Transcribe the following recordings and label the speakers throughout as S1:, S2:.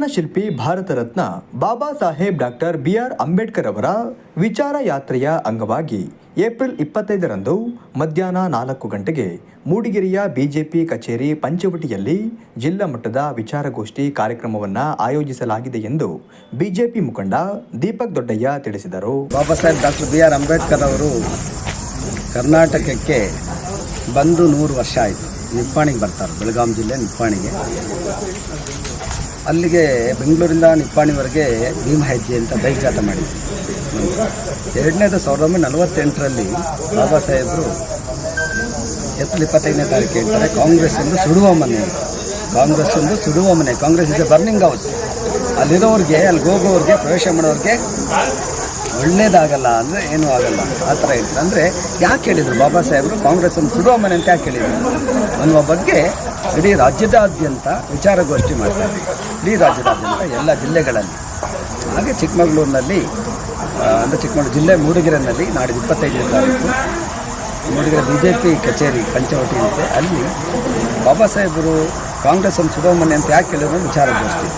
S1: ಸಂವಿಧಾನ ಶಿಲ್ಪಿ Bharat Ratna Baba Saheb doctor B R Ambedkar ಅವರ ವಿಚಾರ ಯಾತ್ರೆಯ ಅಂಗವಾಗಿ ಏಪ್ರಿಲ್ ಇಪ್ಪತ್ತೈದರಂದು ಮಧ್ಯಾಹ್ನ ನಾಲ್ಕು ಗಂಟೆಗೆ ಮೂಡಿಗೆರೆಯ ಬಿಜೆಪಿ ಕಚೇರಿ ಪಂಚವಟಿಯಲ್ಲಿ ಜಿಲ್ಲಾ ಮಟ್ಟದ ವಿಚಾರಗೋಷ್ಠಿ ಕಾರ್ಯಕ್ರಮವನ್ನು ಆಯೋಜಿಸಲಾಗಿದೆ ಎಂದು ಬಿಜೆಪಿ ಮುಖಂಡ ದೀಪಕ್ ದೊಡ್ಡಯ್ಯ ತಿಳಿಸಿದರು.
S2: Baba Saheb doctor B R Ambedkar ಅವರು ಕರ್ನಾಟಕಕ್ಕೆ ಬಂದು ನೂರು ವರ್ಷ ಆಯಿತು. ನಿಪ್ಪಾಣಿಗೆ ಬರ್ತಾರೆ. ಬೆಳಗಾಂ ಜಿಲ್ಲೆ ನಿಪ್ಪಾಣಿಗೆ. ಅಲ್ಲಿಗೆ ಬೆಂಗಳೂರಿಂದ ನಿಪ್ಪಾಣಿವರೆಗೆ ಭೀಮ ಹೆಜ್ಜೆ ಅಂತ ಬೈಕ್ ಜಾತ ಮಾಡಿದ್ರು. ಎರಡನೇದು ಸಾವಿರದ ಒಂಬೈನೂರ ನಲವತ್ತೆಂಟರಲ್ಲಿ ಬಾಬಾ ಸಾಹೇಬರು ಏಪ್ರಿಲ್ ಇಪ್ಪತ್ತೈದನೇ ತಾರೀಕು ಹೇಳ್ತಾರೆ, ಕಾಂಗ್ರೆಸ್ ಒಂದು ಸುಡುವ ಮನೆ. ಕಾಂಗ್ರೆಸ್ ಒಂದು ಸುಡುವ ಮನೆ. Congress is a burning house ಅಲ್ಲಿರೋರಿಗೆ ಅಲ್ಲಿ ಹೋಗೋರಿಗೆ, ಪ್ರವೇಶ ಮಾಡೋರಿಗೆ ಒಳ್ಳೇದಾಗಲ್ಲ ಅಂದರೆ ಏನೂ ಆಗಲ್ಲ. ಆ ಥರ ಇತ್ತು. ಅಂದರೆ ಯಾಕೆ ಹೇಳಿದರು? ಬಾಬಾ ಸಾಹೇಬರು ಕಾಂಗ್ರೆಸ್ ಒಂದು ಸುಡುವ ಮನೆ ಅಂತ ಯಾಕೆ ಹೇಳಿದರು? ಅನ್ನುವ ಬಗ್ಗೆ ಇಡೀ ರಾಜ್ಯದಾದ್ಯಂತ ವಿಚಾರಗೋಷ್ಠಿ ಮಾಡ್ತಾರೆ. ಇಡೀ ರಾಜ್ಯದಾದ್ಯಂತ ಎಲ್ಲ ಜಿಲ್ಲೆಗಳಲ್ಲಿ. ಹಾಗೆ ಚಿಕ್ಕಮಗಳೂರಿನಲ್ಲಿ ಅಂದರೆ ಚಿಕ್ಕಮಗಳೂರು ಜಿಲ್ಲೆ ಮೂಡಿಗೆರೆನಲ್ಲಿ ನಾಡಿದ್ದು ಇಪ್ಪತ್ತೈದನೇ ತಾರೀಕು, ಮೂಡಿಗೆರೆ ಬಿ ಜೆ ಪಿ ಕಚೇರಿ ಪಂಚವಟಿ ಅಂತೆ ಅಲ್ಲಿ ಬಾಬಾ ಸಾಹೇಬರು ಕಾಂಗ್ರೆಸ್ ಒಂದು ಸುಡುವ ಮನೆ ಅಂತ ಯಾಕೆ ಹೇಳಿದ್ರು? ವಿಚಾರಗೋಷ್ಠಿ.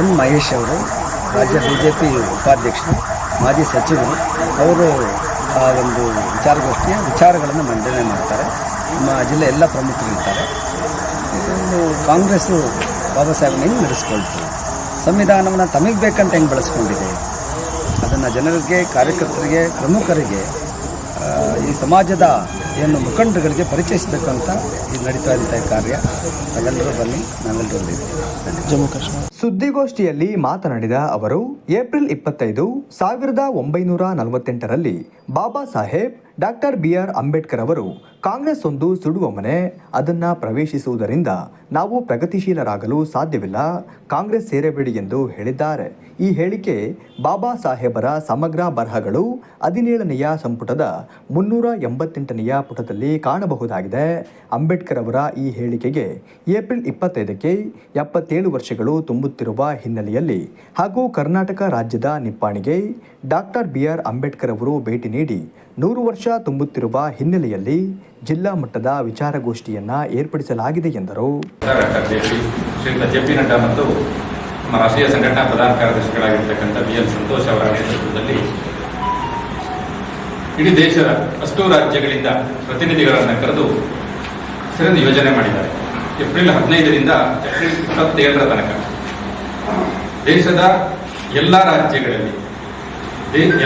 S2: ಎನ್ ಮಹೇಶ್ ಅವರು, ರಾಜ್ಯ ಬಿ ಜೆ ಪಿ ಉಪಾಧ್ಯಕ್ಷರು ಮಾಜಿ ಸಚಿವರು ಅವರು ಆ ಒಂದು ವಿಚಾರಗೋಷ್ಠಿಯ ವಿಚಾರಗಳನ್ನು ಮಂಡನೆ ಮಾಡ್ತಾರೆ. ನಮ್ಮ ಜಿಲ್ಲೆ ಎಲ್ಲ ಪ್ರಮುಖರು ಇರ್ತಾರೆ ಇದು ಕಾಂಗ್ರೆಸ್ಸು ಬಾಬಾ ಸಾಹೇಬ್ ಹೆಂಗೆ ನಡೆಸ್ಕೊಳ್ತು? ಸಂವಿಧಾನವನ್ನು ತಮಗೆ ಬೇಕಂತ ಹೆಂಗೆ ಬಳಸ್ಕೊಂಡಿದೆ? ಅದನ್ನು ಜನರಿಗೆ, ಕಾರ್ಯಕರ್ತರಿಗೆ, ಪ್ರಮುಖರಿಗೆ ಈ ಸಮಾಜದ ಏನು ಮುಖಂಡರುಗಳಿಗೆ ಪರಿಚಯಿಸಬೇಕಂತ ಇದು ನಡೀತಾ ಇದ್ದ ಕಾರ್ಯ. ನಾವೆಲ್ಲರೂ ಬನ್ನಿ ನಾವೆಲ್ಲರೂ ಬಂದಿದ್ದೆ ಜಮ್ಮು ಕಾಶ್ಮೀರ.
S1: ಸುದ್ದಿಗೋಷ್ಠಿಯಲ್ಲಿ ಮಾತನಾಡಿದ ಅವರು ಏಪ್ರಿಲ್ ಇಪ್ಪತ್ತೈದು ಸಾವಿರದ ಒಂಬೈನೂರ ನಲವತ್ತೆಂಟರಲ್ಲಿ Baba Saheb doctor B R Ambedkar ಅವರು ಕಾಂಗ್ರೆಸ್ ಒಂದು ಸುಡುವ ಮನೆ, ಅದನ್ನು ಪ್ರವೇಶಿಸುವುದರಿಂದ ನಾವು ಪ್ರಗತಿಶೀಲರಾಗಲು ಸಾಧ್ಯವಿಲ್ಲ, ಕಾಂಗ್ರೆಸ್ ಸೇರಬೇಡಿ ಎಂದು ಹೇಳಿದ್ದಾರೆ. ಈ ಹೇಳಿಕೆ ಬಾಬಾ ಸಾಹೇಬರ ಸಮಗ್ರ ಬರಹಗಳು ಹದಿನೇಳನೆಯ ಸಂಪುಟದ ಮುನ್ನೂರ ಎಂಬತ್ತೆಂಟನೆಯ ಪುಟದಲ್ಲಿ ಕಾಣಬಹುದಾಗಿದೆ. ಅಂಬೇಡ್ಕರ್ ಅವರ ಈ ಹೇಳಿಕೆಗೆ ಏಪ್ರಿಲ್ ಇಪ್ಪತ್ತೈದಕ್ಕೆ ಎಪ್ಪತ್ತೇಳು ವರ್ಷಗಳು ತುಂಬುತ್ತಿರುವ ಹಿನ್ನೆಲೆಯಲ್ಲಿ ಹಾಗೂ ಕರ್ನಾಟಕ ರಾಜ್ಯದ ನಿಪ್ಪಾಣಿಗೆ ಡಾಕ್ಟರ್ ಬಿ ಆರ್ ಅಂಬೇಡ್ಕರ್ ಅವರು ಭೇಟಿ ನೀಡಿ ನೂರು ವರ್ಷ ತುಂಬುತ್ತಿರುವ ಹಿನ್ನೆಲೆಯಲ್ಲಿ ಜಿಲ್ಲಾ ಮಟ್ಟದ ವಿಚಾರಗೋಷ್ಠಿಯನ್ನ ಏರ್ಪಡಿಸಲಾಗಿದೆ ಎಂದರು.
S3: ಶ್ರೀಯುತ ನಡ್ಡಾ ಮತ್ತು ನಮ್ಮ ರಾಷ್ಟ್ರೀಯ ಸಂಘಟನಾ ಪ್ರಧಾನ ಕಾರ್ಯದರ್ಶಿಗಳಾಗಿರ್ತಕ್ಕಂಥ ಬಿ ಎಲ್ ಸಂತೋಷ್ ಅವರ ನೇತೃತ್ವದಲ್ಲಿ ಇಡೀ ದೇಶದ ಅಷ್ಟೂ ರಾಜ್ಯಗಳಿಂದ ಪ್ರತಿನಿಧಿಗಳನ್ನು ಕರೆದು ಸರಿಯಾದ ಯೋಜನೆ ಮಾಡಿದ್ದಾರೆ. ಏಪ್ರಿಲ್ ಹದಿನೈದರಿಂದ ಏಪ್ರಿಲ್ ಇಪ್ಪತ್ತೇಳರ ತನಕ ದೇಶದ ಎಲ್ಲ ರಾಜ್ಯಗಳಲ್ಲಿ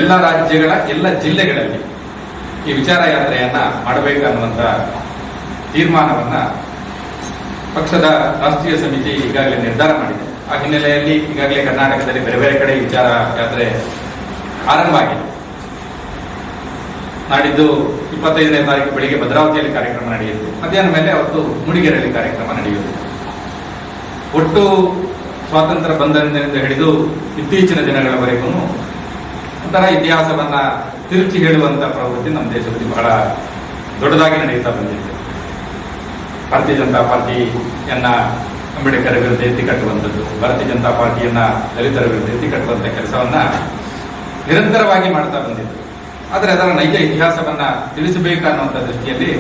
S3: ಎಲ್ಲ ರಾಜ್ಯಗಳ ಎಲ್ಲ ಜಿಲ್ಲೆಗಳಲ್ಲಿ ಈ ವಿಚಾರ ಯಾತ್ರೆಯನ್ನ ಮಾಡಬೇಕನ್ನುವಂತ ತೀರ್ಮಾನವನ್ನ ಪಕ್ಷದ ರಾಷ್ಟ್ರೀಯ ಸಮಿತಿ ಈಗಾಗಲೇ ನಿರ್ಧಾರ ಮಾಡಿದೆ. ಆ ಹಿನ್ನೆಲೆಯಲ್ಲಿ ಈಗಾಗಲೇ ಕರ್ನಾಟಕದಲ್ಲಿ ಬೇರೆ ಬೇರೆ ಕಡೆ ವಿಚಾರ ಯಾತ್ರೆ ಆರಂಭ ಆಗಿದೆ ನಾಡಿದ್ದು ಇಪ್ಪತ್ತೈದನೇ ತಾರೀಕು ಬೆಳಿಗ್ಗೆ ಭದ್ರಾವತಿಯಲ್ಲಿ ಕಾರ್ಯಕ್ರಮ ನಡೆಯುತ್ತೆ ಮಧ್ಯಾಹ್ನ ಮೇಲೆ ಅವತ್ತು ಮೂಡಿಗೆರೆಯಲ್ಲಿ ಕಾರ್ಯಕ್ರಮ ನಡೆಯುತ್ತೆ ಒಟ್ಟು ಸ್ವಾತಂತ್ರ್ಯ ಬಂಧನದಿಂದ ಹಿಡಿದು ಇತ್ತೀಚಿನ ದಿನಗಳವರೆಗೂ ಒಂಥರ ಇತಿಹಾಸವನ್ನ ತಿರುಚಿ ಹೇಳುವಂಥ ಪ್ರವೃತ್ತಿ ನಮ್ಮ ದೇಶದಲ್ಲಿ ಬಹಳ ದೊಡ್ಡದಾಗಿ ನಡೆಯುತ್ತಾ ಬಂದಿದೆ. ಭಾರತೀಯ ಜನತಾ ಪಾರ್ಟಿಯನ್ನ ಅಂಬೇಡ್ಕರ್ ವಿರುದ್ಧ ಎತ್ತಿ ಕಟ್ಟುವಂಥದ್ದು, ಭಾರತೀಯ ಜನತಾ ಪಾರ್ಟಿಯನ್ನ ದಲಿತರ ವಿರುದ್ಧ ಎತ್ತಿ ಕಟ್ಟುವಂಥ ಕೆಲಸವನ್ನ ನಿರಂತರವಾಗಿ ಮಾಡ್ತಾ ಬಂದಿದ್ದರು ಆದರೆ ಅದರ ನೈಜ ಇತಿಹಾಸವನ್ನ ತಿಳಿಸಬೇಕನ್ನುವಂಥ ದೃಷ್ಟಿಯಲ್ಲಿ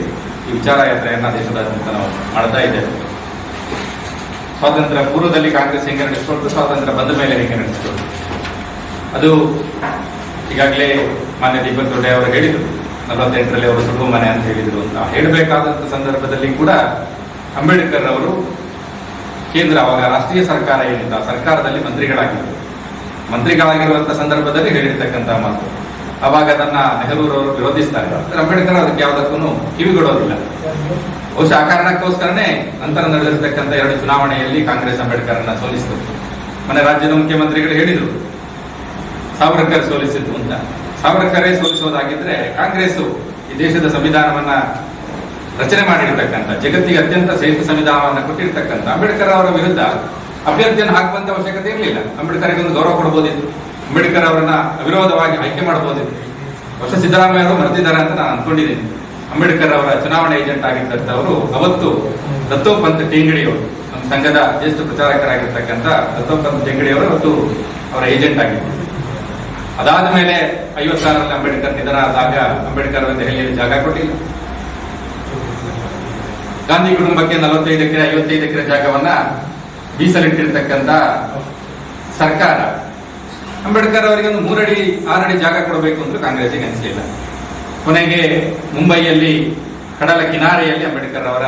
S3: ಈ ವಿಚಾರ ಯಾತ್ರೆಯನ್ನ ದೇಶದಾದ್ಯಂತ ನಾವು ಮಾಡ್ತಾ ಇದ್ದೇವೆ ಸ್ವಾತಂತ್ರ್ಯ ಪೂರ್ವದಲ್ಲಿ ಕಾಂಗ್ರೆಸ್ ಹೆಂಗೆ ನಡೆಸ್ಕೊಳ್ತು ಸ್ವಾತಂತ್ರ್ಯ ಬಂದ ಮೇಲೆ ಹೆಂಗೆ ನಡೆಸ್ಕೊಳ್ತು ಅದು ಈಗಾಗಲೇ ಮಾನ್ಯ ದೀಪಕ್ ದೊಡ್ಡೆ ಅವರು ಹೇಳಿದರು. ನಲವತ್ತೆಂಟರಲ್ಲಿ ಅವರು ಸುಡುವ ಮನೆ ಅಂತ ಹೇಳಿದ್ರು ಅಂತ ಹೇಳಬೇಕಾದಂತ ಸಂದರ್ಭದಲ್ಲಿ ಕೂಡ ಅಂಬೇಡ್ಕರ್ ಅವರು ಕೇಂದ್ರ, ಅವಾಗ ರಾಷ್ಟ್ರೀಯ ಸರ್ಕಾರ ಏನಿಲ್ಲ ಸರ್ಕಾರದಲ್ಲಿ ಮಂತ್ರಿಗಳಾಗಿದ್ದರು. ಮಂತ್ರಿಗಳಾಗಿರುವಂಥ ಸಂದರ್ಭದಲ್ಲಿ ಹೇಳಿರ್ತಕ್ಕಂಥ ಮಾತು. ಅವಾಗ ಅದನ್ನ ನೆಹರೂರವರು ವಿರೋಧಿಸ್ತಾರೆ. ಅಂಬೇಡ್ಕರ್ ಅದಕ್ಕೆ ಯಾವುದಕ್ಕೂ ಕಿವಿಗೊಡೋದಿಲ್ಲ ಬಹುಶಃ ಆ ಕಾರಣಕ್ಕೋಸ್ಕರನೇ ನಂತರ ನಡೆದಿರ್ತಕ್ಕಂಥ ಎರಡು ಚುನಾವಣೆಯಲ್ಲಿ ಕಾಂಗ್ರೆಸ್ ಅಂಬೇಡ್ಕರ್ ಅಂಬೇಡ್ಕರ್ನ ಸೋಲಿಸಿತು. ಮನೆ ರಾಜ್ಯದ ಮುಖ್ಯಮಂತ್ರಿಗಳು ಹೇಳಿದರು, ಸಾವರ್ಕರ್ ಸೋಲಿಸಿತು ಅಂತ. ಸಾವರ್ಕರೇ ಸೋಲಿಸೋದಾಗಿದ್ರೆ ಕಾಂಗ್ರೆಸ್ ಈ ದೇಶದ ಸಂವಿಧಾನವನ್ನ ರಚನೆ ಮಾಡಿರ್ತಕ್ಕಂಥ, ಜಗತ್ತಿಗೆ ಅತ್ಯಂತ ಶ್ರೇಷ್ಠ ಸಂವಿಧಾನವನ್ನು ಕೊಟ್ಟಿರ್ತಕ್ಕಂಥ ಅಂಬೇಡ್ಕರ್ ಅವರ ವಿರುದ್ಧ ಅಭ್ಯರ್ಥಿಯನ್ನು ಹಾಕುವಂತ ಅವಶ್ಯಕತೆ ಇರಲಿಲ್ಲ. ಅಂಬೇಡ್ಕರ್ಗೆ ಒಂದು ಗೌರವ ಕೊಡಬಹುದಿತ್ತು ಅಂಬೇಡ್ಕರ್ ಅವರನ್ನ ಅವಿರೋಧವಾಗಿ ಆಯ್ಕೆ ಮಾಡಬಹುದಿತ್ತು ವರ್ಷ ಸಿದ್ದರಾಮಯ್ಯ ಅವರು ಮರೆತಿದ್ದಾರೆ ಅಂತ ನಾನು ಅನ್ಕೊಂಡಿದ್ದೀನಿ. ಅಂಬೇಡ್ಕರ್ ಅವರ ಚುನಾವಣಾ ಏಜೆಂಟ್ ಆಗಿದ್ದಂಥವರು ಅವತ್ತು ದತ್ತೋಪಂತ್ ಟೇಂಗಡಿಯವರು ನಮ್ಮ ಸಂಘದ ಜ್ಯೇಷ್ಠ ಪ್ರಚಾರಕರಾಗಿರ್ತಕ್ಕಂಥ ದತ್ತೋಪಂತ್ ಟೇಂಗಡಿಯವರು ಅವತ್ತು ಅವರ ಏಜೆಂಟ್ ಆಗಿದ್ದರು. ಅದಾದ ಮೇಲೆ ಐವತ್ತಾರರಲ್ಲಿ ಅಂಬೇಡ್ಕರ್ ನಿಧನ ಆದಾಗ ಅಂಬೇಡ್ಕರ್ ಅವರ ದೆಹಲಿಯಲ್ಲಿ ಜಾಗ ಕೊಟ್ಟಿಲ್ಲ. ಗಾಂಧಿ ಕುಟುಂಬಕ್ಕೆ ನಲವತ್ತೈದು ಎಕರೆ, ಐವತ್ತೈದು ಎಕರೆ ಜಾಗವನ್ನ ಮೀಸಲಿಟ್ಟಿರ್ತಕ್ಕಂಥ ಸರ್ಕಾರ. ಅಂಬೇಡ್ಕರ್ ಅವರಿಗೆ ಒಂದು ಮೂರಡಿ, ಆರಡಿ ಜಾಗ ಕೊಡಬೇಕು ಅಂತ ಕಾಂಗ್ರೆಸ್ಗೆ ಅನಿಸಲಿಲ್ಲ. ಕೊನೆಗೆ ಮುಂಬೈಯಲ್ಲಿ, ಕಡಲ ಕಿನಾರೆಯಲ್ಲಿ ಅಂಬೇಡ್ಕರ್ ಅವರ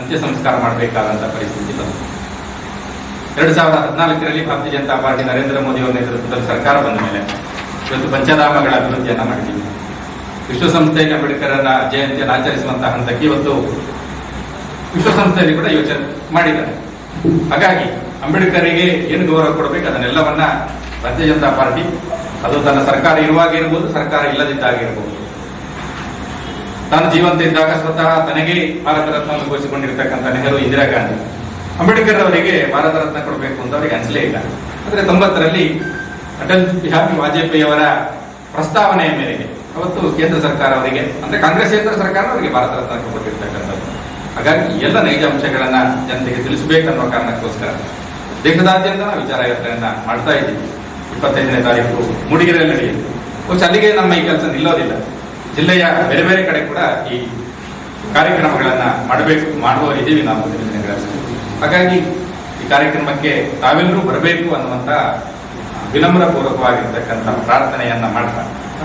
S3: ಅಂತ್ಯ ಸಂಸ್ಕಾರ ಮಾಡಬೇಕಾದಂತಹ ಪರಿಸ್ಥಿತಿ ಬಂತು. ಎರಡು ಸಾವಿರದ ಹದಿನಾಲ್ಕರಲ್ಲಿ ಭಾರತೀಯ ಜನತಾ ಪಾರ್ಟಿ ನರೇಂದ್ರ ಮೋದಿ ಅವರ ನೇತೃತ್ವದಲ್ಲಿ ಸರ್ಕಾರ ಬಂದ ಮೇಲೆ ಇವತ್ತು ಪಂಚಧಾಮಗಳ ಅಭಿವೃದ್ಧಿಯನ್ನ ಮಾಡಿದ್ದೀವಿ. ವಿಶ್ವಸಂಸ್ಥೆಯಲ್ಲಿ ಅಂಬೇಡ್ಕರನ್ನ ಜಯಂತಿಯನ್ನು ಆಚರಿಸುವಂತಹ ಹಂತಕ್ಕೆ ಇವತ್ತು ವಿಶ್ವಸಂಸ್ಥೆಯಲ್ಲಿ ಕೂಡ ಯೋಚನೆ ಮಾಡಿದ್ದಾರೆ. ಹಾಗಾಗಿ ಅಂಬೇಡ್ಕರ್ಗೆ ಏನು ಗೌರವ ಕೊಡಬೇಕು ಅದನ್ನೆಲ್ಲವನ್ನ ಭಾರತೀಯ ಜನತಾ ಪಾರ್ಟಿ, ಅದು ತನ್ನ ಸರ್ಕಾರ ಇರುವಾಗ ಇರಬಹುದು ಸರ್ಕಾರ ಇಲ್ಲದಿದ್ದಾಗ ಇರಬಹುದು ತಾನು ಜೀವಂತ ಇದ್ದಾಗ ಸ್ವತಃ ತನಗೆ ಭಾರತ ರತ್ನವನ್ನು ಘೋಷಿಸಿಕೊಂಡಿರ್ತಕ್ಕಂಥ ನೆಹರು, ಇಂದಿರಾ ಗಾಂಧಿ. ಅಂಬೇಡ್ಕರ್ ಅವರಿಗೆ ಭಾರತ ರತ್ನ ಕೊಡಬೇಕು ಅಂತ ಅವರಿಗೆ ಅನಿಸಲೇ ಇಲ್ಲ. ಆದರೆ ತೊಂಬತ್ತರಲ್ಲಿ ಅಟಲ್ ಬಿಹಾರಿ ವಾಜಪೇಯಿ ಅವರ ಪ್ರಸ್ತಾವನೆಯ ಮೇರೆಗೆ? ಅವತ್ತು ಕೇಂದ್ರ ಸರ್ಕಾರ ಅವರಿಗೆ, ಅಂದ್ರೆ ಕೇಂದ್ರ ಸರ್ಕಾರ ಅವರಿಗೆ ಭಾರತ ರತ್ನ ಕೊಟ್ಟಿರ್ತಕ್ಕಂಥದ್ದು. ಹಾಗಾಗಿ ಎಲ್ಲ ನೈಜ ಅಂಶಗಳನ್ನ ಜನತೆಗೆ ತಿಳಿಸಬೇಕನ್ನೋ ಕಾರಣಕ್ಕೋಸ್ಕರ ದೇಶದಾದ್ಯಂತ ವಿಚಾರ ಯಾತ್ರೆಯನ್ನ ಮಾಡ್ತಾ ಇದ್ದೀವಿ. ಇಪ್ಪತ್ತೈದನೇ ತಾರೀಕು ಮೂಡಿಗೆರೆಯಲ್ಲಿ ನಡೆಯಿತು ಅಲ್ಲಿಗೆ ನಮ್ಮ ಈ ಕೆಲಸ ನಿಲ್ಲೋದಿಲ್ಲ. ಜಿಲ್ಲೆಯ ಬೇರೆ ಬೇರೆ ಕಡೆ ಕೂಡ ಈ ಕಾರ್ಯಕ್ರಮಗಳನ್ನ ಮಾಡಬೇಕು, ಮಾಡುವ ಇದ್ದೀವಿ ನಾವು ಹಾಗಾಗಿ ಈ ಕಾರ್ಯಕ್ರಮಕ್ಕೆ ತಾವೆಲ್ಲರೂ ಬರಬೇಕು ಅನ್ನುವಂತ ವಿನಮ್ರ ಪೂರ್ವಕವಾಗಿರ್ತಕ್ಕಂಥ ಪ್ರಾರ್ಥನೆಯನ್ನ ಮಾಡ್ತಾ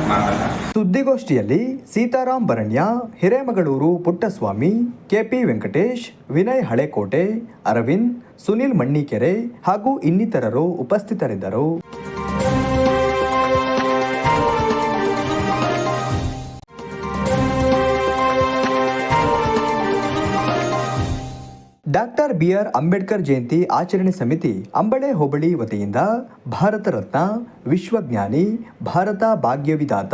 S3: ಮಾತನ್ನ.
S1: ಸುದ್ದಿಗೋಷ್ಠಿಯಲ್ಲಿ ಸೀತಾರಾಮ್ ಬರಣ್ಯ, ಹಿರೇಮಗಳೂರು ಪುಟ್ಟಸ್ವಾಮಿ, ಕೆಪಿ ವೆಂಕಟೇಶ್, ವಿನಯ್ ಹಳೆಕೋಟೆ, ಅರವಿಂದ್, ಸುನಿಲ್ ಮಣ್ಣೀಕೆರೆ ಹಾಗೂ ಇನ್ನಿತರರು ಉಪಸ್ಥಿತರಿದ್ದರು. ಡಾಕ್ಟರ್ ಬಿಆರ್ ಅಂಬೇಡ್ಕರ್ ಜಯಂತಿ ಆಚರಣೆ ಸಮಿತಿ ಅಂಬಳೆ ಹೋಬಳಿ ವತಿಯಿಂದ ಭಾರತ ರತ್ನ ವಿಶ್ವಜ್ಞಾನಿ, ಭಾರತ ಭಾಗ್ಯವಿದಾತ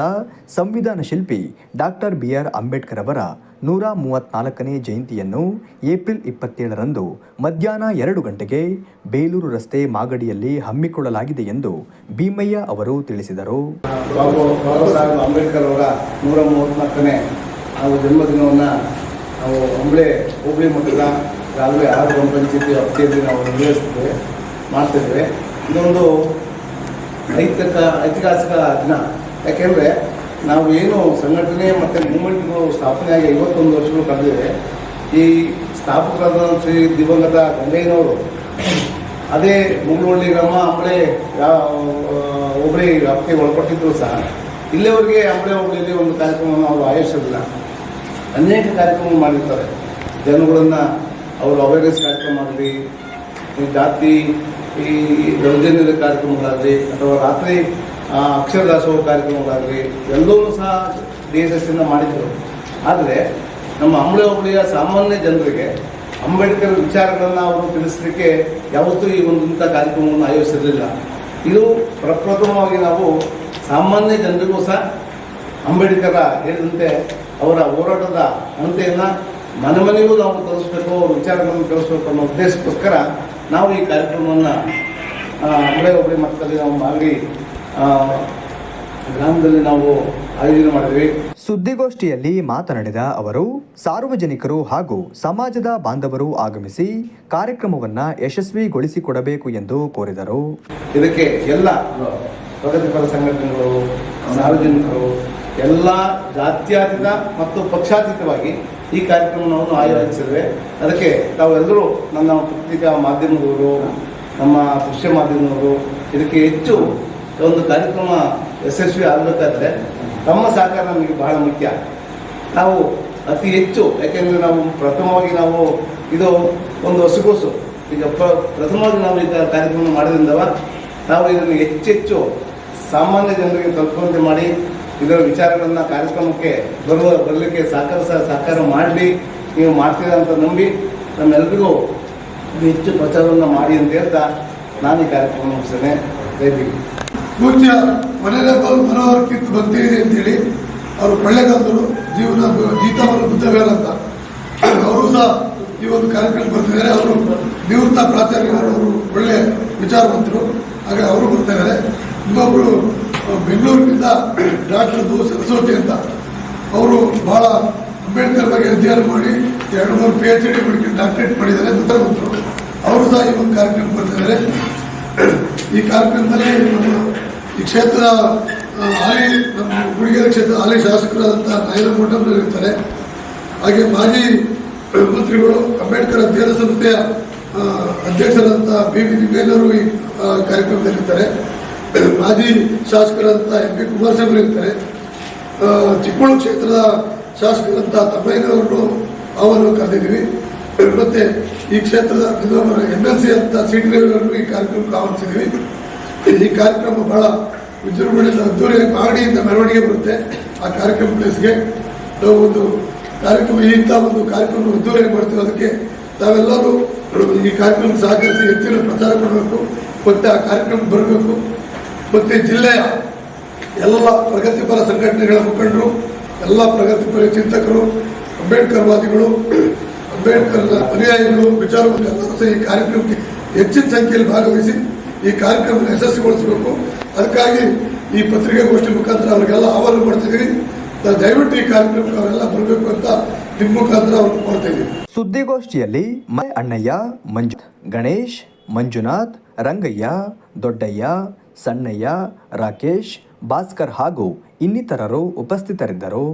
S1: ಸಂವಿಧಾನ ಶಿಲ್ಪಿ ಡಾಕ್ಟರ್ ಬಿಆರ್ ಅಂಬೇಡ್ಕರ್ ಅವರ ನೂರ ಮೂವತ್ತ್ನಾಲ್ಕನೇ ಜಯಂತಿಯನ್ನು ಏಪ್ರಿಲ್ ಇಪ್ಪತ್ತೇಳರಂದು ಮಧ್ಯಾಹ್ನ ಎರಡು ಗಂಟೆಗೆ ಬೇಲೂರು ರಸ್ತೆ ಮಾಗಡಿಯಲ್ಲಿ ಹಮ್ಮಿಕೊಳ್ಳಲಾಗಿದೆ ಎಂದು ಭೀಮಯ್ಯ ಅವರು ತಿಳಿಸಿದರು.
S4: ಅಂಬೇಡ್ಕರ್ ಅವರ ನೂರ ಮೂವತ್ತ್ನಾಲ್ಕನೇ ಜನ್ಮದಿನವನ್ನು ನಾವು ಅಂಬಳೆ ಹೋಬಳಿ ಮಟ್ಟದ ರಾಲ್ವೆ ಆರು ಗ್ರಾಮ ಪಂಚಾಯತಿ ವ್ಯಾಪ್ತಿಯಲ್ಲಿ ನಾವು ನಿರ್ವಹಿಸ್ತೇವೆ ಮಾಡ್ತಿದ್ವಿ ಇದೊಂದು ಐತಿಕ ಐತಿಹಾಸಿಕ ದಿನ. ಯಾಕೆಂದರೆ ನಾವು ಏನು ಸಂಘಟನೆ ಮತ್ತು ಮೂಮೆಂಟ್ಗಳು ಸ್ಥಾಪನೆಯಾಗಿ ಐವತ್ತೊಂದು ವರ್ಷಗಳು ಕಳೆದಿವೆ, ಈ ಸ್ಥಾಪಕರಾದ ಶ್ರೀ ದಿವಂಗತ ಗಂಗಯ್ಯನವರು, ಅದೇ ಮುಗುಳೊಳ್ಳಿ ಗ್ರಾಮ ಅಂಬಳೆ ಹೋಬಳಿ ವ್ಯಾಪ್ತಿಗೆ ಒಳಪಟ್ಟಿದ್ರು ಸಹ, ಇಲ್ಲಿವರೆಗೆ ಅಂಬಳೆ ಹೋಬಳಿಯಲ್ಲಿ ಒಂದು ಕಾರ್ಯಕ್ರಮವನ್ನು ಅವರು ಆಯೋಜಿಸೋದಿಲ್ಲ ಅನೇಕ ಕಾರ್ಯಕ್ರಮ ಮಾಡಿರ್ತಾರೆ. ಜನಗಳನ್ನು ಅವರು ಅವೇರ್ನೆಸ್ ಕಾರ್ಯಕ್ರಮ ಆಗಲಿ, ಈ ಜಾತಿ, ಈ ದೌರ್ಜನ್ಯದ ಕಾರ್ಯಕ್ರಮಗಳಾಗಲಿ, ಅಥವಾ ರಾತ್ರಿ ಅಕ್ಷರ ದಾಸೋಹ ಕಾರ್ಯಕ್ರಮಗಳಾಗಲಿ ಎಲ್ಲವೂ ಸಹ ಡಿ ಎಸ್ ಎಸ್ ಇಂದ ಮಾಡಿದ್ರು. ಆದರೆ ನಮ್ಮ ಅಂಬಳೆ ಹೋಬಳಿಯ ಸಾಮಾನ್ಯ ಜನರಿಗೆ ಅಂಬೇಡ್ಕರ್ ವಿಚಾರಗಳನ್ನು ಅವರು ತಿಳಿಸಲಿಕ್ಕೆ ಯಾವತ್ತೂ ಈ ಒಂದು ಇಂಥ ಕಾರ್ಯಕ್ರಮವನ್ನು ಆಯೋಜಿಸಿರಲಿಲ್ಲ. ಇದು ಪ್ರಪ್ರಥಮವಾಗಿ ನಾವು ಸಾಮಾನ್ಯ ಜನರಿಗೂ ಸಹ ಅಂಬೇಡ್ಕರ ಹೇಳಿದಂತೆ ಅವರ ಹೋರಾಟದ ಅಂತೆಯನ್ನು ಮನೆ ಮನೆಗೂ ನಾವು ತೋರಿಸ್ಬೇಕು ಅವ್ರ ವಿಚಾರಗಳನ್ನು ತಿಳಿಸ್ಬೇಕು ಅನ್ನೋ ಉದ್ದೇಶಕ್ಕೋಸ್ಕರ ನಾವು ಈ ಕಾರ್ಯಕ್ರಮವನ್ನು ಒಬ್ಬರೇ ಒಬ್ಬರೇ ಮಕ್ಕಳಲ್ಲಿ ನಾವು ಮಾಡಿ ಗ್ರಾಮದಲ್ಲಿ ನಾವು ಆಯೋಜನೆ ಮಾಡಿದ್ವಿ.
S1: ಸುದ್ದಿಗೋಷ್ಠಿಯಲ್ಲಿ ಮಾತನಾಡಿದ ಅವರು ಸಾರ್ವಜನಿಕರು ಹಾಗೂ ಸಮಾಜದ ಬಾಂಧವರು ಆಗಮಿಸಿ ಕಾರ್ಯಕ್ರಮವನ್ನ ಯಶಸ್ವಿಗೊಳಿಸಿಕೊಡಬೇಕು ಎಂದು ಕೋರಿದರು.
S4: ಇದಕ್ಕೆ ಎಲ್ಲ ಪ್ರಗತಿಪರ ಸಂಘಟನೆಗಳು ಸಾರ್ವಜನಿಕರು ಎಲ್ಲ ಜಾತ್ಯಾತೀತ ಮತ್ತು ಪಕ್ಷಾತೀತವಾಗಿ ಈ ಕಾರ್ಯಕ್ರಮವನ್ನು ಆಯೋಜಿಸಿದ್ವಿ. ಅದಕ್ಕೆ ತಾವೆಲ್ಲರೂ ನನ್ನ ಪತ್ರಿಕಾ ಮಾಧ್ಯಮದವರು, ನಮ್ಮ ದೃಶ್ಯ ಮಾಧ್ಯಮದವರು, ಇದಕ್ಕೆ ಹೆಚ್ಚು ಒಂದು ಕಾರ್ಯಕ್ರಮ ಯಶಸ್ವಿ ಆಗಬೇಕಾದ್ರೆ ತಮ್ಮ ಸಹಕಾರ ನಮಗೆ ಬಹಳ ಮುಖ್ಯ. ನಾವು ಅತಿ ಹೆಚ್ಚು, ಯಾಕೆಂದರೆ ನಾವು ಪ್ರಥಮವಾಗಿ ನಾವು ಇದು ಒಂದು ಹೊಸಗೋಸು ಈಗ ಪ್ರ- ಪ್ರಥಮವಾಗಿ ನಾವು ಈಗ ಕಾರ್ಯಕ್ರಮ ಮಾಡೋದ್ರಿಂದ ನಾವು ಇದನ್ನು ಹೆಚ್ಚೆಚ್ಚು ಸಾಮಾನ್ಯ ಜನರಿಗೆ ತಲುಪುವಂತೆ ಮಾಡಿ ಇದರ ವಿಚಾರಗಳನ್ನ ಕಾರ್ಯಕ್ರಮಕ್ಕೆ ಬರುವ ಬರಲಿಕ್ಕೆ ಸಹಕಾರ ಸಹ- ಸಹಕಾರ ಮಾಡಲಿ ನೀವು ಮಾಡ್ತೀರಾ ಅಂತ ನಂಬಿ ನಮ್ಮೆಲ್ಲರಿಗೂ ಇದು ಹೆಚ್ಚು ಪ್ರಚಾರವನ್ನು ಮಾಡಿ ಅಂತ ಹೇಳ್ತಾ ನಾನು ಈ ಕಾರ್ಯಕ್ರಮ ಮುಗಿಸ್ತೇನೆ. ಭೀಮ್.
S5: ಪೂಜ್ಯ ಮನೆಯಲ್ಲೂ ಮನೋಹರ ಕಿತ್ತು ಬಂತಿದೆ ಅಂತೇಳಿ ಅವರು ಕೊಳ್ಳೆಗಾಲರು ಜೀವನ ಜೀತವನ್ನು ಬುದ್ಧಗಳಂತ. ಅವರು ಸಹ ಈ ಒಂದು ಕಾರ್ಯಕ್ರಮ ಬರ್ತಿದ್ದಾರೆ ಅವರು ನಿವೃತ್ತ ಪ್ರಾಚಾರ್ಯರು ಅವರು ಒಳ್ಳೆ ವಿಚಾರವಂತರು. ಹಾಗೆ ಅವರು ಬರ್ತಾ ಇದ್ದಾರೆ. ಇನ್ನೊಬ್ರು ಅಹ್, ಬೆಂಗಳೂರಿನಿಂದ ಡಾಕ್ಟರ್ ದು ಸರಸ್ವತಿ ಅಂತ, ಅವರು ಬಹಳ ಅಂಬೇಡ್ಕರ್ ಬಗ್ಗೆ ಅಧ್ಯಯನ ಮಾಡಿ, ಎರಡು ಮೂರು ಪಿ ಎಚ್ ಡಿ ಮಾಡಿ ಡಾಕ್ಟರೇಟ್ ಮಾಡಿದ್ದಾರೆ ಬುದ್ಧವಂತರು ಅವರು ಸಹ ಈ ಒಂದು ಕಾರ್ಯಕ್ರಮ ಬರ್ತಿದ್ದಾರೆ. ಈ ಕಾರ್ಯಕ್ರಮದಲ್ಲಿ ನಮ್ಮ ಈ ಕ್ಷೇತ್ರ ಹಾಲಿ, ನಮ್ಮ ಗುಡಿಗೆರೆ ಕ್ಷೇತ್ರ ಹಾಲಿ ಶಾಸಕರಾದಂಥ ನಾಯನ ಇರ್ತಾರೆ. ಹಾಗೆ ಮಾಜಿ ಮಂತ್ರಿಗಳು, ಅಂಬೇಡ್ಕರ್ ಅಧ್ಯಯನ ಸಂಸ್ಥೆಯ ಅಧ್ಯಕ್ಷರಾದಂಥ ಬಿ ಬಿ ಜಿ ಮೇಲರು ಈ ಕಾರ್ಯಕ್ರಮದಲ್ಲಿರ್ತಾರೆ. ಮಾಜಿ ಶಾಸಕರಂತ ಎಂ ಪಿ ಕುಮಾರಸ್ವಾಮಿ ಇರ್ತಾರೆ. ಚಿಕ್ಕಮಗಳೂರು ಕ್ಷೇತ್ರದ ಶಾಸಕರಂತ ತಮ್ಮಯ್ಯನವರನ್ನು ಅವರನ್ನು ಕರೆದಿದ್ದೀವಿ. ಮತ್ತೆ ಈ ಕ್ಷೇತ್ರದ ಎಂ ಎಲ್ ಸಿ ಅಂತ ಸೀಟ್ ಲೇವರನ್ನು ಈ ಕಾರ್ಯಕ್ರಮಕ್ಕೆ ಆಹ್ವಾನಿಸಿದ್ದೀವಿ. ಈ ಕಾರ್ಯಕ್ರಮ ಬಹಳ ವಿಜೃಂಭಣೆಯಿಂದ ಅದ್ದೂರಿಯಾಗಿ ಮಾಗಡಿಯಿಂದ ಮೆರವಣಿಗೆ ಬರುತ್ತೆ ಆ ಕಾರ್ಯಕ್ರಮ ಪ್ಲೇಸ್ಗೆ. ನಾವು ಒಂದು ಕಾರ್ಯಕ್ರಮ, ಇಂಥ ಒಂದು ಕಾರ್ಯಕ್ರಮ ಅದ್ದೂರಿಯಾಗಿ ಮಾಡ್ತೀವಿ. ಅದಕ್ಕೆ ತಾವೆಲ್ಲರೂ ಈ ಕಾರ್ಯಕ್ರಮ ಸಹಕರಿಸಿ ಹೆಚ್ಚಿನ ಪ್ರಚಾರ ಮಾಡಬೇಕು. ಮತ್ತೆ ಆ ಕಾರ್ಯಕ್ರಮ ಬರಬೇಕು. ಮತ್ತೆ ಜಿಲ್ಲೆಯ ಎಲ್ಲ ಪ್ರಗತಿಪರ ಸಂಘಟನೆಗಳ ಮುಖಂಡರು, ಎಲ್ಲ ಪ್ರಗತಿಪರ ಚಿಂತಕರು, ಅಂಬೇಡ್ಕರ್ ವಾದಿಗಳು ಅಂಬೇಡ್ಕರ್ ಅನುಯಾಯಿಗಳು ವಿಚಾರಗಳು ಎಲ್ಲರೂ ಈ ಕಾರ್ಯಕ್ರಮಕ್ಕೆ ಹೆಚ್ಚಿನ ಸಂಖ್ಯೆಯಲ್ಲಿ ಭಾಗವಹಿಸಿ ಈ ಕಾರ್ಯಕ್ರಮ ಯಶಸ್ವಿಗೊಳಿಸಬೇಕು. ಅದಕ್ಕಾಗಿ ಈ ಪತ್ರಿಕಾಗೋಷ್ಠಿ ಮುಖಾಂತರ ಅವರಿಗೆಲ್ಲ ಆಹ್ವಾನ ಮಾಡ್ತಿದ್ದೀವಿ ದಯವಿಟ್ಟು ಈ ಕಾರ್ಯಕ್ರಮಕ್ಕೆ ಅವರೆಲ್ಲ ಬರಬೇಕು ಅಂತ ನಿಮ್ಮ ಮುಖಾಂತರ ಅವ್ರು ಮಾಡ್ತಾ ಇದ್ದೀವಿ.
S1: ಸುದ್ದಿಗೋಷ್ಠಿಯಲ್ಲಿ ಅಣ್ಣಯ್ಯ, ಮಂಜು, ಗಣೇಶ್, ಮಂಜುನಾಥ್, ರಂಗಯ್ಯ, ದೊಡ್ಡಯ್ಯ ಸಣ್ಣಯ್ಯ ರಾಕೇಶ್ ಭಾಸ್ಕರ್ ಹಾಗೂ ಇನ್ನಿತರರು ಉಪಸ್ಥಿತರಿದ್ದರು.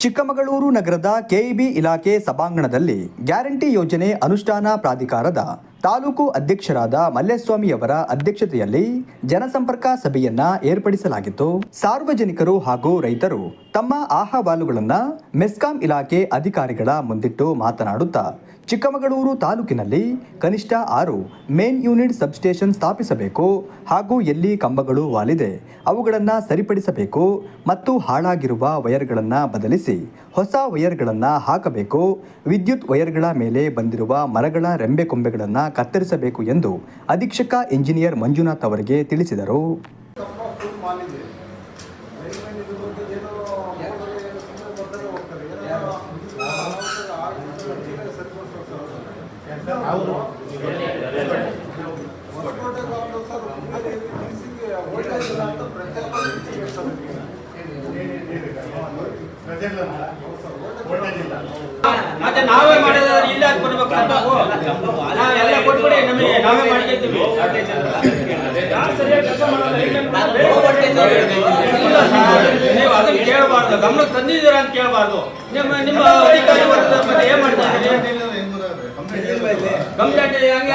S1: ಚಿಕ್ಕಮಗಳೂರು ನಗರದ ಕೆಇಬಿ ಇಲಾಖೆ ಸಭಾಂಗಣದಲ್ಲಿ ಗ್ಯಾರಂಟಿ ಯೋಜನೆ ಅನುಷ್ಠಾನ ಪ್ರಾಧಿಕಾರದ ತಾಲೂಕು ಅಧ್ಯಕ್ಷರಾದ ಮಲ್ಲೇಸ್ವಾಮಿಯವರ ಅಧ್ಯಕ್ಷತೆಯಲ್ಲಿ ಜನಸಂಪರ್ಕ ಸಭೆಯನ್ನ ಏರ್ಪಡಿಸಲಾಗಿತ್ತು. ಸಾರ್ವಜನಿಕರು ಹಾಗೂ ರೈತರು ತಮ್ಮ ಅಹವಾಲುಗಳನ್ನ ಮೆಸ್ಕಾಂ ಇಲಾಖೆ ಅಧಿಕಾರಿಗಳ ಮುಂದಿಟ್ಟು ಮಾತನಾಡುತ್ತಾ ಚಿಕ್ಕಮಗಳೂರು ತಾಲೂಕಿನಲ್ಲಿ ಕನಿಷ್ಠ ಆರು ಮೇನ್ ಯೂನಿಟ್ ಸಬ್ಸ್ಟೇಷನ್ ಸ್ಥಾಪಿಸಬೇಕು ಹಾಗೂ ಎಲ್ಲಿ ಕಂಬಗಳು ವಾಲಿದೆ ಅವುಗಳನ್ನು ಸರಿಪಡಿಸಬೇಕು ಮತ್ತು ಹಾಳಾಗಿರುವ ವಯರ್ಗಳನ್ನು ಬದಲಿಸಿ ಹೊಸ ವಯರ್ಗಳನ್ನು ಹಾಕಬೇಕು. ವಿದ್ಯುತ್ ವಯರ್ಗಳ ಮೇಲೆ ಬಂದಿರುವ ಮರಗಳ ರೆಂಬೆ ಕೊಂಬೆಗಳನ್ನು ಕತ್ತರಿಸಬೇಕು ಎಂದು ಅಧೀಕ್ಷಕ ಇಂಜಿನಿಯರ್ ಮಂಜುನಾಥ್ ಅವರಿಗೆ ತಿಳಿಸಿದರು
S6: ಮತ್ತೆ ನಾವೇ ಮಾಡಿದ್ರೆ ಇಲ್ಲ ಅಂತ ಬರ್ಬೇಕು ಸ್ವಲ್ಪ ನಾವೆಲ್ಲ ಕೊಟ್ಬಿಡಿ ನಮಗೆ ನಾವೇ ಮಾಡ್ಕೊಳ್ತೀವಿ ಯಾರು ಸರಿಯಾಗಿ ಕೆಲಸ ಮಾಡಲ್ಲ, ಇಲ್ಲ ಅಂತ ಇಲ್ಲ ಸರ್, ನೀವು ಅದನ್ನ ಕೇಳಬಾರ್ದು. ನಮ್ಮ ತಂದಿದ್ದೀರಾ ಅಂತ ಕೇಳಬಾರ್ದು. ನಿಮ್ಮ ನಿಮ್ಮ ಅಧಿಕಾರಿ ವರ್ಗದ ಏನ್ ಮಾಡ್ತಾ ಇದ್ದೀರಿ ಕಂಪ್ಲೇಂಟ್ ಹಂಗೆ ಹೆಂಗೆ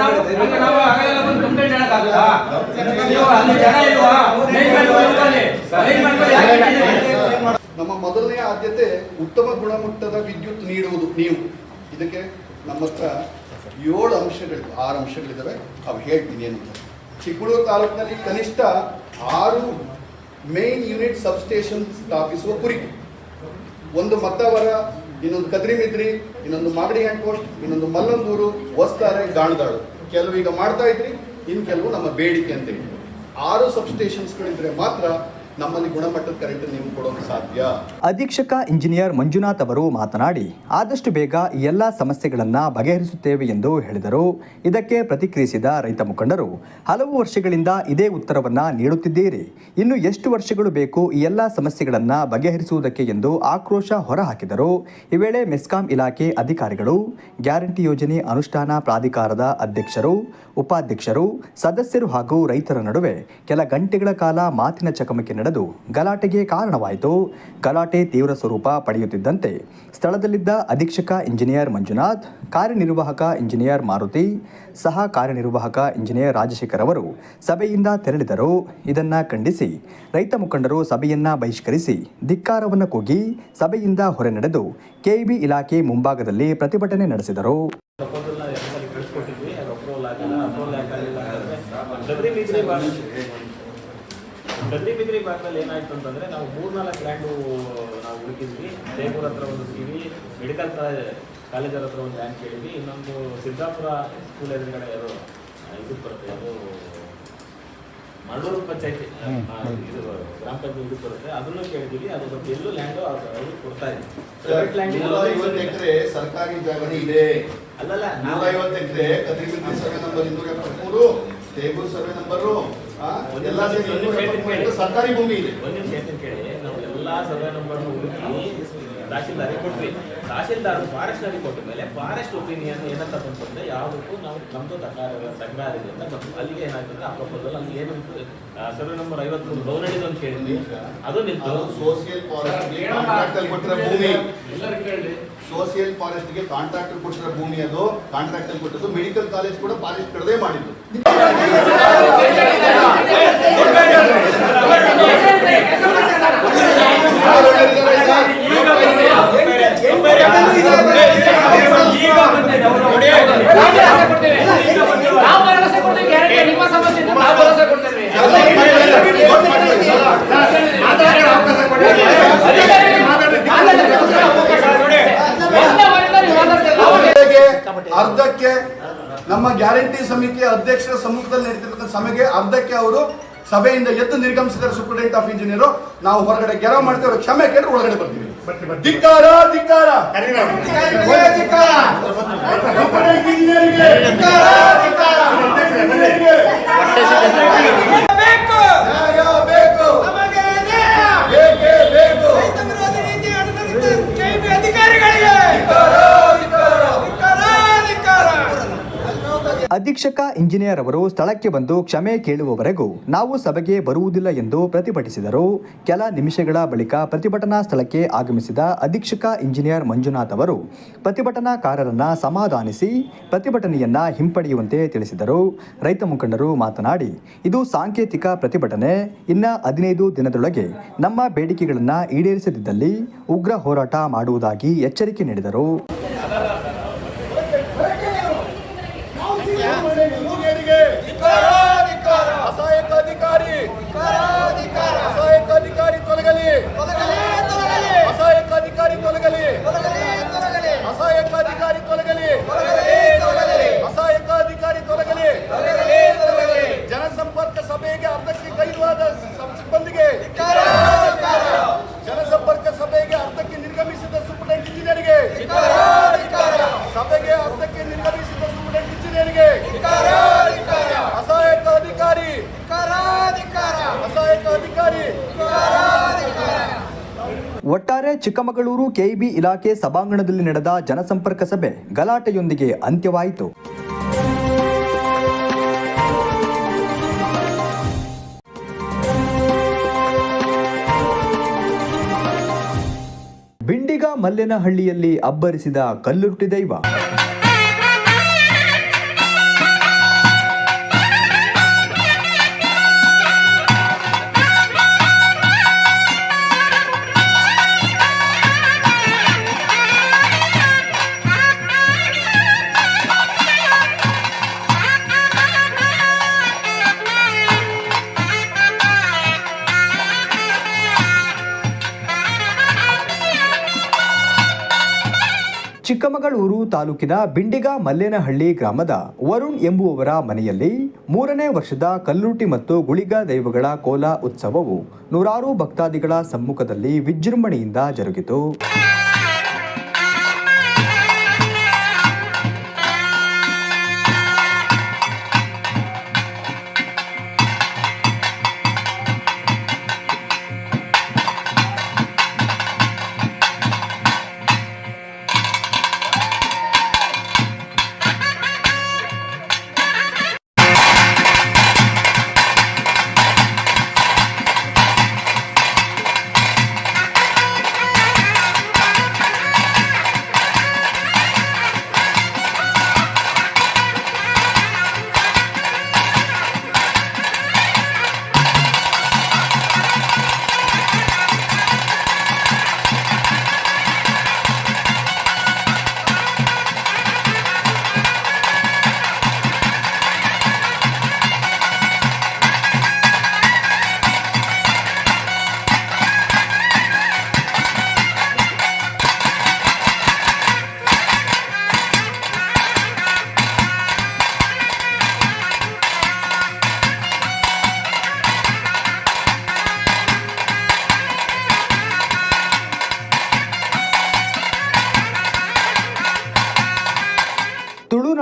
S6: ನಾವು ಹಂಗೆ ನಾವು ಹಗಲೆಲ್ಲ ಬಂದು ಕಂಪ್ಲೇಂಟ್ ಹೇಳಕ್ಕಾಗಲ್ಲ. ನೀವು ಅಲ್ಲಿ ಜನ ಇಲ್ವಾ? ಮೇಲ್ ಮಾಡ್ಕೊಳ್ಳಿ ಮೇಲ್ ಮಾಡ್ಕೊಳ್ಳಿ ಯಾಕೆ
S7: ನಮ್ಮ ಮೊದಲನೇ ಆದ್ಯತೆ ಉತ್ತಮ ಗುಣಮಟ್ಟದ ವಿದ್ಯುತ್ ನೀಡುವುದು ನೀವು. ಇದಕ್ಕೆ ನಮ್ಮ ಹತ್ರ ಏಳು ಅಂಶಗಳು, ಆರು ಅಂಶಗಳಿದ್ದಾವೆ ಅವು ಹೇಳ್ತೀನಿ ಅಂತ ಚಿಕ್ಕಮಗಳೂರು ತಾಲೂಕಿನಲ್ಲಿ ಕನಿಷ್ಠ ಆರು ಮೇನ್ ಯೂನಿಟ್ ಸಬ್ಸ್ಟೇಷನ್ ಸ್ಥಾಪಿಸುವ ಗುರಿ ಒಂದು ಮತ್ತವರ, ಇನ್ನೊಂದು ಕದ್ರಿಮಿದ್ರಿ, ಇನ್ನೊಂದು ಮಾಗಡಿ ಹ್ಯಾಂಡ್ ಪೋಸ್ಟ್ ಇನ್ನೊಂದು ಮಲ್ಲಂದೂರು, ಹೊಸ್ತಾರೆ ಗಾಣದಾಳು ಕೆಲವು ಈಗ ಮಾಡ್ತಾ ಇದ್ರಿ ಇನ್ನು ಕೆಲವು ನಮ್ಮ ಬೇಡಿಕೆ ಅಂತ ಹೇಳಿ. ಆರು ಸಬ್ಸ್ಟೇಷನ್ಸ್ಗಳಿದ್ರೆ ಮಾತ್ರ ನಮ್ಮಲ್ಲಿ ಗುಣಮಟ್ಟದ ಕರೆಂಟ್ ನೀವು ಕೊಡೋಕೆ ಸಾಧ್ಯ.
S1: ಅಧೀಕ್ಷಕ ಇಂಜಿನಿಯರ್ ಮಂಜುನಾಥ್ ಅವರು ಮಾತನಾಡಿ, ಆದಷ್ಟು ಬೇಗ ಈ ಎಲ್ಲ ಸಮಸ್ಯೆಗಳನ್ನು ಬಗೆಹರಿಸುತ್ತೇವೆ ಎಂದು ಹೇಳಿದರು. ಇದಕ್ಕೆ ಪ್ರತಿಕ್ರಿಯಿಸಿದ ರೈತ ಮುಖಂಡರು, ಹಲವು ವರ್ಷಗಳಿಂದ ಇದೇ ಉತ್ತರವನ್ನು ನೀಡುತ್ತಿದ್ದೀರಿ. ಇನ್ನು ಎಷ್ಟು ವರ್ಷಗಳು ಬೇಕು ಈ ಎಲ್ಲ ಸಮಸ್ಯೆಗಳನ್ನು ಬಗೆಹರಿಸುವುದಕ್ಕೆ ಎಂದು ಆಕ್ರೋಶ ಹೊರಹಾಕಿದರು. ಈ ವೇಳೆ ಮೆಸ್ಕಾಂ ಇಲಾಖೆ ಅಧಿಕಾರಿಗಳು, ಗ್ಯಾರಂಟಿ ಯೋಜನೆ ಅನುಷ್ಠಾನ ಪ್ರಾಧಿಕಾರದ ಅಧ್ಯಕ್ಷರು, ಉಪಾಧ್ಯಕ್ಷರು, ಸದಸ್ಯರು ಹಾಗೂ ರೈತರ ನಡುವೆ ಕೆಲ ಗಂಟೆಗಳ ಕಾಲ ಮಾತಿನ ಚಕಮಕಿ ನಡೆದು ಗಲಾಟೆಗೆ ಕಾರಣವಾಯಿತು. ಗಲಾಟೆ ತೀವ್ರ ಸ್ವರೂಪ ಪಡೆಯುತ್ತಿದ್ದಂತೆ ಸ್ಥಳದಲ್ಲಿದ್ದ ಅಧೀಕ್ಷಕ ಇಂಜಿನಿಯರ್ ಮಂಜುನಾಥ್, ಕಾರ್ಯನಿರ್ವಾಹಕ ಇಂಜಿನಿಯರ್ ಮಾರುತಿ, ಸಹ ಕಾರ್ಯನಿರ್ವಾಹಕ ಇಂಜಿನಿಯರ್ ರಾಜಶೇಖರ್ ಅವರು ಸಭೆಯಿಂದ ತೆರಳಿದರು. ಇದನ್ನು ಖಂಡಿಸಿ ರೈತ ಮುಖಂಡರು ಸಭೆಯನ್ನ ಬಹಿಷ್ಕರಿಸಿ ಧಿಕ್ಕಾರವನ್ನು ಕೂಗಿ ಸಭೆಯಿಂದ ಹೊರ ನಡೆದು ಕೆಇಬಿ ಇಲಾಖೆ ಮುಂಭಾಗದಲ್ಲಿ ಪ್ರತಿಭಟನೆ ನಡೆಸಿದರು
S8: ಪ್ರಪೋಸಲ್ನ ಎರಡು ಸಲ ಕಳಿಸ್ಕೊಟ್ಟಿದ್ವಿ ಅದು ಅಪ್ರೂವಲ್ ಆಗಿಲ್ಲ ಅಪ್ರೂವಲ್ ಯಾಕಾಗಿಲ್ಲ ಅಂದರೆ ಡಬ್ರಿ ಬಿದ್ರಿ ಭಾಗ ಭಾಗದಲ್ಲಿ ಏನಾಯ್ತು ಅಂತಂದ್ರೆ ನಾವು ಮೂರ್ನಾಲ್ಕು ಲ್ಯಾಂಡು ನಾವು ಹುಡುಕಿದ್ವಿ. ಜೈಪುರ ಹತ್ರ ಒಂದು ಸಿವಿ ಮೆಡಿಕಲ್ ಕಾಲೇಜರ ಹತ್ರ ಒಂದು ಲ್ಯಾಂಡ್ ಕೇಳಿದ್ವಿ. ಇನ್ನೊಂದು ಸಿದ್ದಾಪುರ ಸ್ಕೂಲ್ ಎದುರುಗಡೆ ಯಾರು ಇದು ಬರುತ್ತೆ ಅದು ಮರಳೂರು ಪಂಚಾಯತಿ ಇದು ಗ್ರಾಮ ಪಂಚಾಯತಿ ಇದು ಬರುತ್ತೆ. ಅದನ್ನು ಕೇಳಿದ್ದೀವಿ. ಅದು ಬಗ್ಗೆ ಎಲ್ಲೂ ಲ್ಯಾಂಡು ಅವರು ಕೊಡ್ತಾ ಇದೆ ಪ್ರೈವೇಟ್ ಲ್ಯಾಂಡ್
S7: ಐವತ್ತು ಎಕರೆ ಸರ್ಕಾರಿ ಜಾಗನೇ ಇದೆ.
S8: ಅಲ್ಲಲ್ಲ
S7: ನೂರ ಐವತ್ತು ಎಕರೆ ಸರ್ವೆ ನಂಬರ್ ಇನ್ನೂರ ಎಪ್ಪತ್ಮೂರು ತೇಗೂರು ಸರ್ವೆ ನಂಬರು. ಎಲ್ಲ ಸರ್ಕಾರಿ ಭೂಮಿ ಇದೆ.
S8: ಒಂದು ನಿಮಿಷ ಹೇಳ್ತೀನಿ ಕೇಳಿ. ನಾವು ಎಲ್ಲ ಸರ್ವೆ ನಂಬರ್ ಹುಡುಕಿ ತಹಶೀಲ್ದಾರಿಗೆ ಕೊಟ್ವಿ. ತಹಶೀಲ್ದಾರ್ ಫಾರೆಸ್ಟ್ನರಿಗೆ ಕೊಟ್ಟ ಮೇಲೆ ಫಾರೆಸ್ಟ್ ಒಪಿನಿಯನ್ ಏನಂತ ಬಂತಂದ್ರೆ ಯಾವುದಕ್ಕೂ ನಾವು ನಮ್ದು ತಕರಾರು ತಕರಾರಿದೆ ಅಂತ ಬಂತು ಅಲ್ಲಿಗೆ ಏನಾಗ್ತದೆ ಅಂದ್ರೆ ಆ ಪ್ರಪೋಸಲ್ ಅಲ್ಲಿ ಏನು ಸರ್ವೆ ನಂಬರ್ ಐವತ್ಮೂರು ಗೌರಣಿದು ಅಂತ ಕೇಳಿದ್ವಿ. ಅದು ನಿಂತು
S7: ಸೋಷಿಯಲ್ ಫಾರೆಸ್ಟ್ ಕಾಂಟ್ರಾಕ್ಟ್ ಅಲ್ಲಿ ಕೊಟ್ಟಿರೋ ಭೂಮಿ ಸೋಸಿಯಲ್ ಫಾರೆಸ್ಟ್ಗೆ ಕಾಂಟ್ರಾಕ್ಟ್ ಕೊಟ್ಟಿರೋ ಭೂಮಿ ಅದು ಕಾಂಟ್ರಾಕ್ಟ್ ಅಲ್ಲಿ ಕೊಟ್ಟದ್ದು ಮೆಡಿಕಲ್ ಕಾಲೇಜ್ ಕೂಡ ಫಾರೆಸ್ಟ್ ಕಡದೇ ಮಾಡಿದ್ದು.
S6: ಕೊಡ್ತೀವಿ ಗ್ಯಾರಂಟಿ ನಿಮ್ಮ ಸಮಸ್ಯೆ ಇದ್ರೆ ನಾವು ಭರವಸೆ ಕೊಡ್ತೇವೆ
S7: ಸಭೆಗೆ ಅರ್ಧಕ್ಕೆ ನಮ್ಮ ಗ್ಯಾರಂಟಿ ಸಮಿತಿಯ ಅಧ್ಯಕ್ಷರ ಸಮ್ಮುಖದಲ್ಲಿ ನಡೀತಿರ್ತಕ್ಕಂಥ ಸಭೆಗೆ ಅರ್ಧಕ್ಕೆ ಅವರು ಸಭೆಯಿಂದ ಎದ್ದು ನಿರ್ಗಮಿಸಿದ್ದಾರೆ ಸೂಪರಿಂಟೆಂಡೆಂಟ್ ಆಫ್ ಇಂಜಿನಿಯರ್ ನಾವು ಹೊರಗಡೆ ಗೆರವ್ ಮಾಡ್ತೇವೆ ಕ್ಷಮೆ ಕೇಳಿ ಒಳಗಡೆ ಬರ್ತೀವಿ. ಧಿಕ್ಕಾರ ಧಿಕ್ಕಾರ. ಧಿಕ್ಕಾರ.
S1: ಅಧೀಕ್ಷಕ ಇಂಜಿನಿಯರ್ ಅವರು ಸ್ಥಳಕ್ಕೆ ಬಂದು ಕ್ಷಮೆ ಕೇಳುವವರೆಗೂ ನಾವು ಸಭೆಗೆ ಬರುವುದಿಲ್ಲ ಎಂದು ಪ್ರತಿಭಟಿಸಿದರು. ಕೆಲ ನಿಮಿಷಗಳ ಬಳಿಕ ಪ್ರತಿಭಟನಾ ಸ್ಥಳಕ್ಕೆ ಆಗಮಿಸಿದ ಅಧೀಕ್ಷಕ, ಇಂಜಿನಿಯರ್ ಮಂಜುನಾಥ್ ಅವರು ಪ್ರತಿಭಟನಾಕಾರರನ್ನ ಸಮಾಧಾನಿಸಿ ಪ್ರತಿಭಟನೆಯನ್ನ ಹಿಂಪಡೆಯುವಂತೆ ತಿಳಿಸಿದರು. ರೈತ ಮುಖಂಡರು ಮಾತನಾಡಿ, ಇದು ಸಾಂಕೇತಿಕ ಪ್ರತಿಭಟನೆ. ಇನ್ನ ಹದಿನೈದು ದಿನದೊಳಗೆ ನಮ್ಮ ಬೇಡಿಕೆಗಳನ್ನು ಈಡೇರಿಸದಿದ್ದಲ್ಲಿ ಉಗ್ರ ಹೋರಾಟ ಮಾಡುವುದಾಗಿ ಎಚ್ಚರಿಕೆ ನೀಡಿದರು
S7: ಅಸಹಾಯಕ ಅಧಿಕಾರಿ ಅಸಹಾಯಕ ಅಧಿಕಾರಿ ತೊಲಗಲಿ ಅಸಹಾಯಕ ಅಧಿಕಾರಿ ತೊಲಗಲಿ ಅಸಹಾಯಕ ಅಧಿಕಾರಿ ತೊಲಗಲಿ ಅಸಹಾಯಕ ಅಧಿಕಾರಿ ತೊಲಗಲಿ ಜನಸಂಪರ್ಕ ಸಭೆಗೆ ಅರ್ಧಕ್ಕೆ ಗೈರುವಾದ ಸ- ಸಿಬ್ಬಂದಿಗೆ ಜನಸಂಪರ್ಕ ಸಭೆಗೆ ಅರ್ಧಕ್ಕೆ ನಿರ್ಗಮಿಸಿದ ಸೂಪರಿಂಟೆಂಡೆಂಟ್ ಇಂಜಿನಿಯರ್ಗೆ ಸಭೆಗೆ ಅರ್ಧಕ್ಕೆ ನಿರ್ಗಮಿಸಿದ ಸೂಪರಿಂಟೆಂಡೆಂಟ್ ಇಂಜಿನಿಯರ್ಗೆ ಅಸಹಾಯಕ ಅಧಿಕಾರಿ ಅಸಹಾಯಕ ಅಧಿಕಾರಿ
S1: ಒಟ್ಟಾರೆ ಚಿಕ್ಕಮಗಳೂರು ಕೆಇಬಿ ಇಲಾಖೆ ಸಭಾಂಗಣದಲ್ಲಿ ನಡೆದ ಜನಸಂಪರ್ಕ ಸಭೆ ಗಲಾಟೆಯೊಂದಿಗೆ ಅಂತ್ಯವಾಯಿತು. ಬಿಂಡಿಗ ಮಲ್ಲೇನಹಳ್ಳಿಯಲ್ಲಿ ಅಬ್ಬರಿಸಿದ ಕಲ್ಲುರುಟಿ ದೈವ ಚಿಕ್ಕಮಗಳೂರು ತಾಲೂಕಿನ ಬಿಂಡಿಗ ಮಲ್ಲೇನಹಳ್ಳಿ ಗ್ರಾಮದ ವರುಣ್ ಎಂಬುವವರ ಮನೆಯಲ್ಲಿ ಮೂರನೇ ವರ್ಷದ ಕಲ್ಲುಟಿ ಮತ್ತು ಗುಳಿಗ ದೈವಗಳ ಕೋಲ ಉತ್ಸವವು ನೂರಾರು ಭಕ್ತಾದಿಗಳ ಸಮ್ಮುಖದಲ್ಲಿ ವಿಜೃಂಭಣೆಯಿಂದ ಜರುಗಿತು.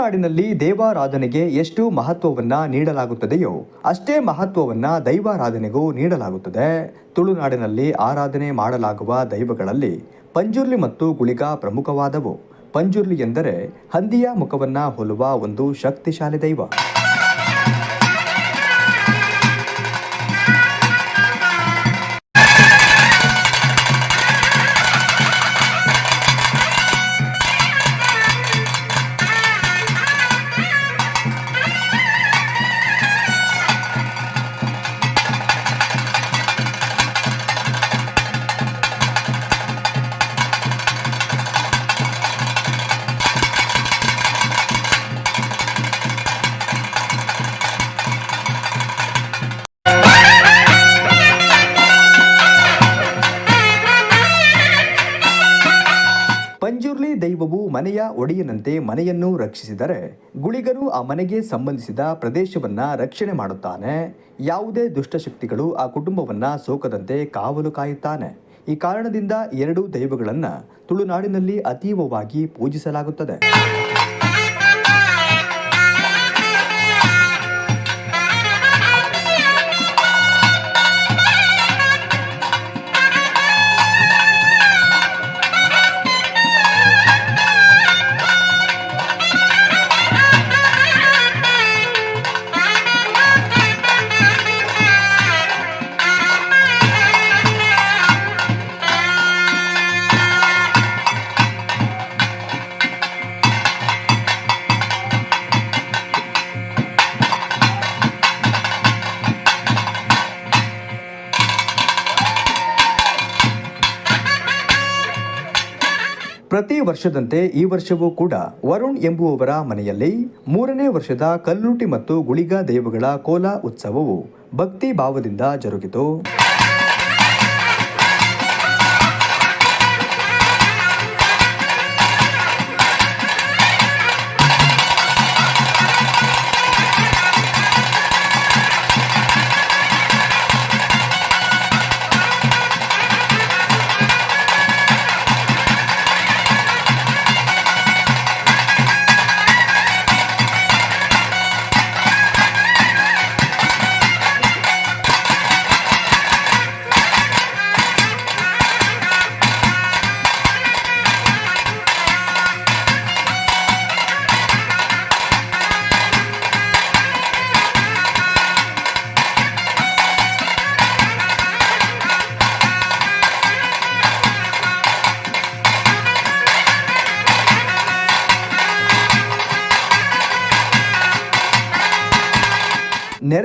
S1: ತುಳುನಾಡಿನಲ್ಲಿ ದೇವಾರಾಧನೆಗೆ ಎಷ್ಟು ಮಹತ್ವವನ್ನ ನೀಡಲಾಗುತ್ತದೆಯೋ ಅಷ್ಟೇ ಮಹತ್ವವನ್ನ ದೈವಾರಾಧನೆಗೂ ನೀಡಲಾಗುತ್ತದೆ. ತುಳುನಾಡಿನಲ್ಲಿ ಆರಾಧನೆ ಮಾಡಲಾಗುವ ದೈವಗಳಲ್ಲಿ ಪಂಜುರ್ಲಿ ಮತ್ತು ಗುಳಿಗ ಪ್ರಮುಖವಾದವು. ಪಂಜುರ್ಲಿ ಎಂದರೆ ಹಂದಿಯ ಮುಖವನ್ನ ಹೋಲುವ ಒಂದು ಶಕ್ತಿಶಾಲಿ ದೈವ. ದೈವವು ಮನೆಯ ಒಡೆಯನಂತೆ ಮನೆಯನ್ನು ರಕ್ಷಿಸಿದರೆ ಗುಳಿಗರು ಆ ಮನೆಗೆ ಸಂಬಂಧಿಸಿದ ಪ್ರದೇಶವನ್ನ ರಕ್ಷಣೆ ಮಾಡುತ್ತಾನೆ. ಯಾವುದೇ ದುಷ್ಟಶಕ್ತಿಗಳು ಆ ಕುಟುಂಬವನ್ನ ಸೋಕದಂತೆ ಕಾವಲು ಕಾಯುತ್ತಾನೆ. ಈ ಕಾರಣದಿಂದ ಎರಡೂ ದೈವಗಳನ್ನ ತುಳುನಾಡಿನಲ್ಲಿ ಅತೀವವಾಗಿ ಪೂಜಿಸಲಾಗುತ್ತದೆ. ವರ್ಷದಂತೆ ಈ ವರ್ಷವೂ ಕೂಡ ವರುಣ್ ಎಂಬುವವರ ಮನೆಯಲ್ಲಿ ಮೂರನೇ ವರ್ಷದ ಕಲ್ಲುಟಿ ಮತ್ತು ಗುಳಿಗ ದೇವಗಳ ಕೋಲ ಉತ್ಸವವು ಭಕ್ತಿ ಭಾವದಿಂದ ಜರುಗಿತು.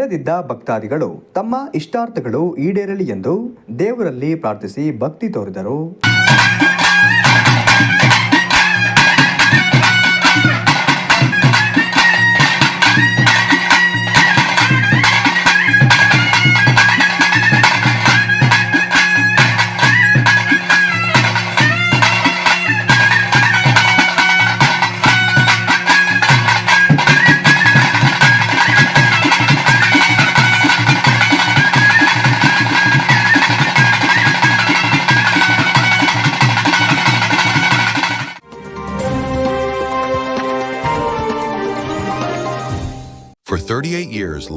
S1: ನೆರೆದಿದ್ದ ಭಕ್ತಾದಿಗಳು ತಮ್ಮ ಇಷ್ಟಾರ್ಥಗಳು ಈಡೇರಲಿ ಎಂದು ದೇವರಲ್ಲಿ ಪ್ರಾರ್ಥಿಸಿ ಭಕ್ತಿ ತೋರಿದರು.